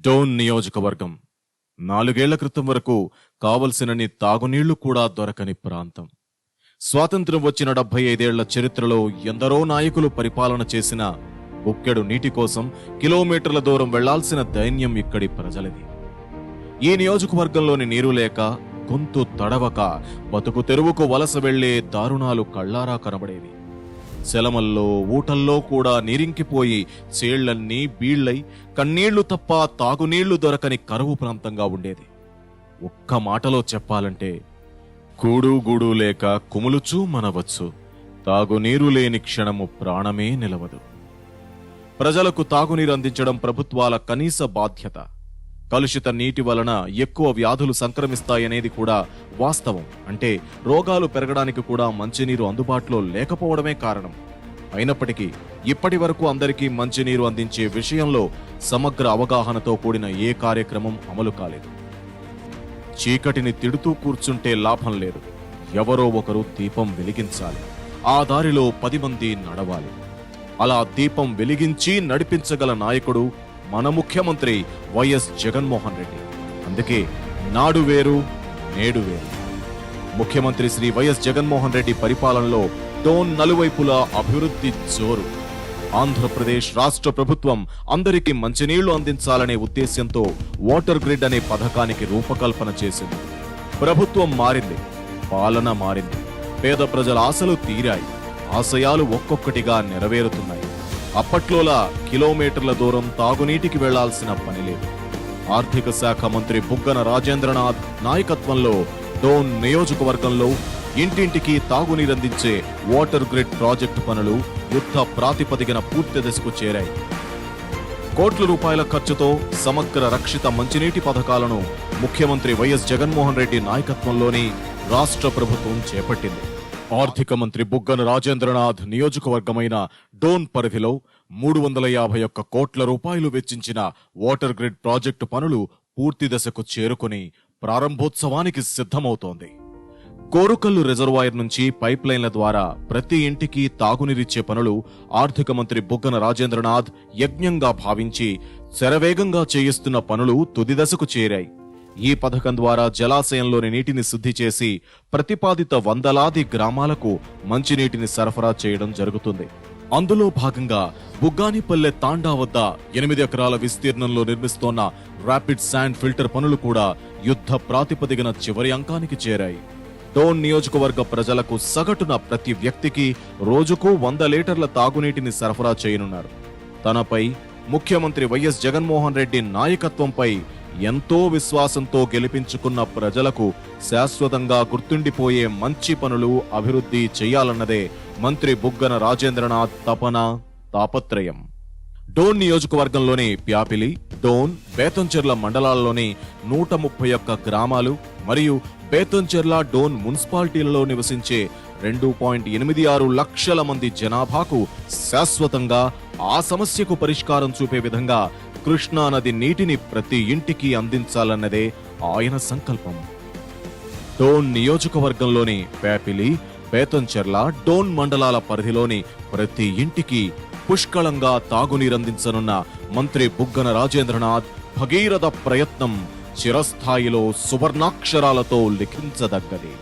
డోన్ నియోజకవర్గం. నాలుగేళ్ళ క్రితం వరకు కావలసినన్ని తాగునీళ్ళు కూడా దొరకని ప్రాంతం. స్వాతంత్ర్యం వచ్చిన డెబ్బై ఐదేళ్ళ చరిత్రలో ఎందరో నాయకులు పరిపాలన చేసిన బుక్కెడు నీటి కోసం కిలోమీటర్ల దూరం వెళ్ళాల్సిన దైన్యం ఇక్కడి ప్రజలది. ఈ నియోజకవర్గంలోని నీరు లేక గొంతు తడవక బతుకు తెరువుకు వలస వెళ్ళే దారుణాలు కళ్ళారా కనబడేవి. సెలమల్లో ఊటల్లో కూడా నీరింకిపోయి చేళ్ళన్నీ బీళ్ళై కన్నీళ్ళు తప్ప తాగునీళ్ళు దొరకని కరువు ప్రాంతంగా ఉండేది. ఒక్క మాటలో చెప్పాలంటే కూడు గూడు లేక కుములుచూ మనవచ్చు. తాగునీరు లేని క్షణము ప్రాణమే నిలవదు. ప్రజలకు తాగునీరు అందించడం ప్రభుత్వాల కనీస బాధ్యత. కలుషిత నీటి వలన ఎక్కువ వ్యాధులు సంక్రమిస్తాయనేది కూడా వాస్తవం. అంటే రోగాలు పెరగడానికి కూడా మంచినీరు అందుబాటులో లేకపోవడమే కారణం. అయినప్పటికీ ఇప్పటి వరకు అందరికీ మంచినీరు అందించే విషయంలో సమగ్ర అవగాహనతో కూడిన ఏ కార్యక్రమం అమలు కాలేదు. చీకటిని తిడుతూ కూర్చుంటే లాభం లేదు. ఎవరో ఒకరు దీపం వెలిగించాలి. ఆ దారిలో పది మంది నడవాలి. అలా దీపం వెలిగించి నడిపించగల నాయకుడు మన ముఖ్యమంత్రి వైఎస్ జగన్మోహన్ రెడ్డి. అందుకే నాడు వేరు నేడు వేరు. ముఖ్యమంత్రి శ్రీ వైఎస్ జగన్మోహన్ రెడ్డి పరిపాలనలో డోన్ నలువైపులా అభివృద్ధి జోరు. ఆంధ్రప్రదేశ్ రాష్ట్ర ప్రభుత్వం అందరికీ మంచినీళ్ళు అందించాలనే ఉద్దేశ్యంతో వాటర్ గ్రిడ్ అనే పథకానికి రూపకల్పన చేసింది. ప్రభుత్వం మారింది పాలన మారింది. పేద ప్రజల ఆశలు తీరాయి. ఆశయాలు ఒక్కొక్కటిగా నెరవేరుతున్నాయి. అప్పట్లోలా కిలోమీటర్ల దూరం తాగునీటికి వెళ్ళాల్సిన పని లేదు. ఆర్థిక శాఖ మంత్రి బుగ్గన రాజేంద్రనాథ్ నాయకత్వంలో డోన్ నియోజకవర్గంలో ఇంటింటికి తాగునీరందించే వాటర్ గ్రిడ్ ప్రాజెక్టు పనులు యుద్ధ ప్రాతిపదికన పూర్తి దశకు చేరాయి. కోట్ల రూపాయల ఖర్చుతో సమగ్ర రక్షిత మంచినీటి పథకాలను ముఖ్యమంత్రి వైఎస్ జగన్మోహన్ రెడ్డి నాయకత్వంలోని రాష్ట్ర ప్రభుత్వం చేపట్టింది. ఆర్థిక మంత్రి బుగ్గన రాజేంద్రనాథ్ నియోజకవర్గమైన డోన్ పరిధిలో మూడు వందల యాభై ఒక్క కోట్ల రూపాయలు వెచ్చించిన వాటర్ గ్రిడ్ ప్రాజెక్టు పనులు పూర్తి దశకు చేరుకుని ప్రారంభోత్సవానికి సిద్ధమవుతోంది. కోరుకల్లు రిజర్వాయర్ నుంచి పైప్లైన్ల ద్వారా ప్రతి ఇంటికి తాగునీరిచ్చే పనులు ఆర్థిక మంత్రి బుగ్గన రాజేంద్రనాథ్ యజ్ఞంగా భావించి శరవేగంగా చేయిస్తున్న పనులు తుది దశకు చేరాయి. ఈ పథకం ద్వారా జలాశయంలోని నీటిని శుద్ధి చేసి ప్రతిపాదిత వందలాది గ్రామాలకు మంచినీటిని సరఫరా చేయడం జరుగుతుంది. అందులో భాగంగా బుగ్గానిపల్లె తాండా వద్ద ఎనిమిది ఎకరాల విస్తీర్ణంలో నిర్మిస్తోన్న ర్యాపిడ్ శాండ్ ఫిల్టర్ పనులు కూడా యుద్ధ ప్రాతిపదికన చివరి అంకానికి చేరాయి. డోన్ నియోజకవర్గ ప్రజలకు సగటున ప్రతి వ్యక్తికి రోజుకు వంద లీటర్ల తాగునీటిని సరఫరా చేయనున్నారు. తనపై ముఖ్యమంత్రి వైఎస్ జగన్మోహన్ రెడ్డి నాయకత్వంపై ఎంతో విశ్వాసంతో గెలిపించుకున్న ప్రజలకు శాశ్వతంగా గుర్తుండిపోయే మంచి పనులు అభివృద్ధి చేయాలన్నదే మంత్రి బుగ్గన రాజేంద్రనాథ్ తపన తాపత్రయం. డోన్ నియోజకవర్గంలోని ప్యాపిలి డోన్ బేతంచెర్ల మండలాల్లోని నూట ముప్పై ఒక్క గ్రామాలు మరియు బేతంచెర్ల డోన్ మున్సిపాలిటీలలో నివసించే రెండు పాయింట్ ఎనిమిది ఆరు లక్షల మంది జనాభాకు శాశ్వతంగా ఆ సమస్యకు పరిష్కారం చూపే విధంగా కృష్ణా నది నీటిని ప్రతి ఇంటికి అందించాలన్నదే ఆయన సంకల్పం. డోన్ నియోజకవర్గంలోని పేపిలి పేతంచెర్ల డోన్ మండలాల పరిధిలోని ప్రతి ఇంటికి పుష్కళంగా తాగునీరందించనున్న మంత్రి బుగ్గన రాజేంద్రనాథ్ భగీరథ ప్రయత్నం చిరస్థాయిలో సువర్ణాక్షరాలతో లిఖించదగ్గది.